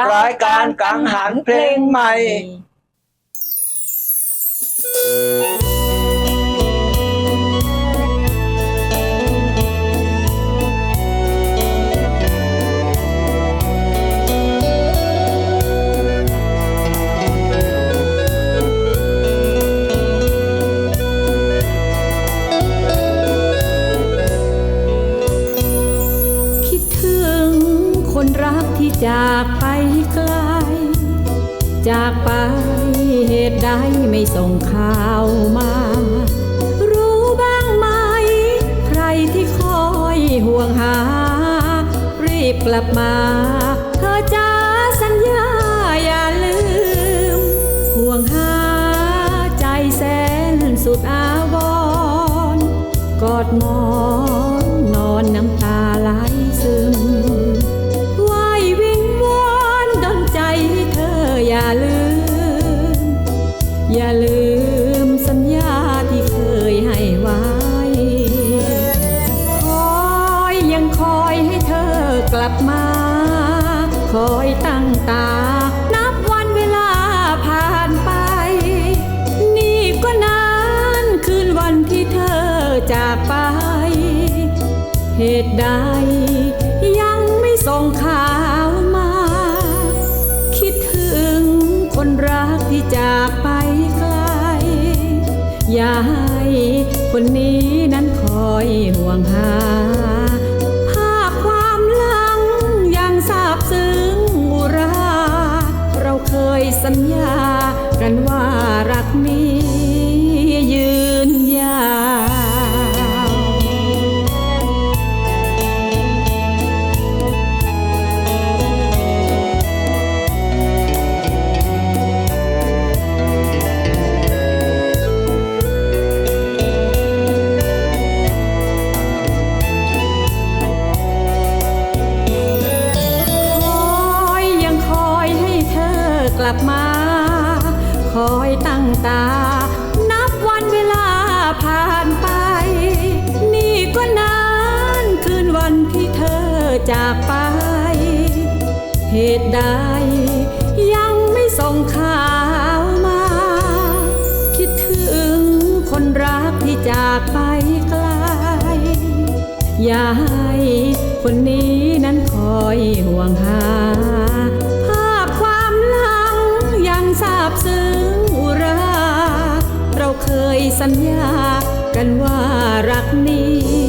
รายการกังหันเพลงใหม่ จากไปไกล จากไปเหตุใดไม่ส่งข่าวมา รู้บ้างไหม ใครที่คอยห่วงหา รีบกลับมา เธอจ้าสัญญาอย่าลืม ห่วงหาใจแสนสุดอาวรกอดมอน อย่าลืมสัญญาที่เคยให้ไว้ คอยยังคอยให้เธอกลับมา คอยตั้งตา นับวันเวลาผ่านไป นี่ก็นานคืนวันที่เธอจากไป เหตุใดยังไม่ส่งข่าวมา คิดถึงคนรักที่จาก ยายคนนี้นั้นคอยห่วงหา ลับมา คอยตั้งตา นับวันเวลาผ่านไป นี่ก็นานคืนวันที่เธอจากไป เหตุใดยังไม่ส่งข่าวมา คิดถึงคนรักที่จากไปไกลอย่าให้คนนี้นั้นคอยห่วงหาาบซึ้งอุรา เราเคยสัญญากันว่ารักนี้